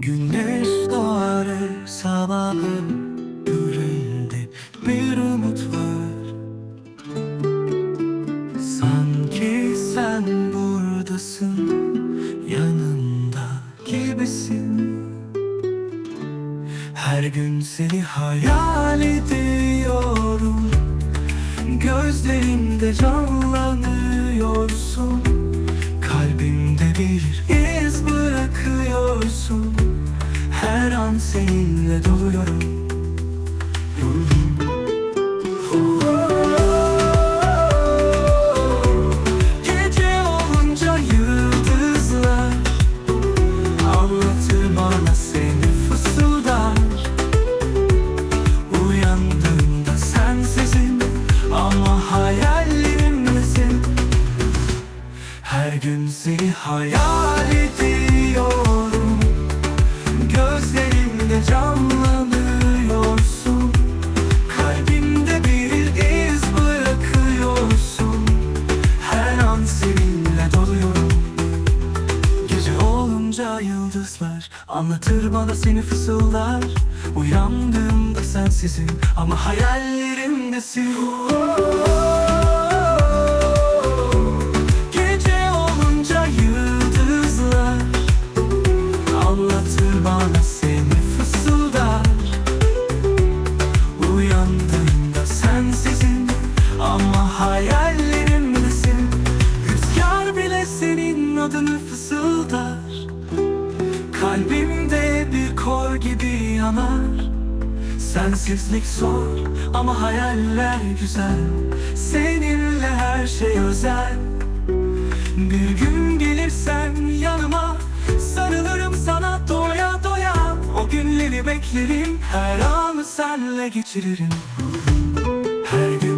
Güneş doğar sabahın Yüreğinde bir umut var. Sanki sen buradasın Yanında gibisin. Her gün seni hayal ediyorum. Gözlerimde canlanıyorsun Her an seninle doluyorum. Gece olunca yıldızlar Anlatır bana seni fısıldar. Uyandığımda sensizim Ama hayallerimdesin Her gün seni hayal ediyorum canlanıyorsun. Kalbimde bir iz bırakıyorsun. Her an seninle doluyorum. Gece olunca yıldızlar Anlatır bana seni fısıldar. Uyandığımda sensizim Ama hayallerimdesin. Gece adını fısıldar. Kalbimde bir kor gibi yanar. Sensizlik zor ama hayaller güzel. Seninle her şey özel. Bir gün gelirsen yanıma Sarılırım sana doya doya. O günleri beklerim Her anı senle geçiririm. Her gün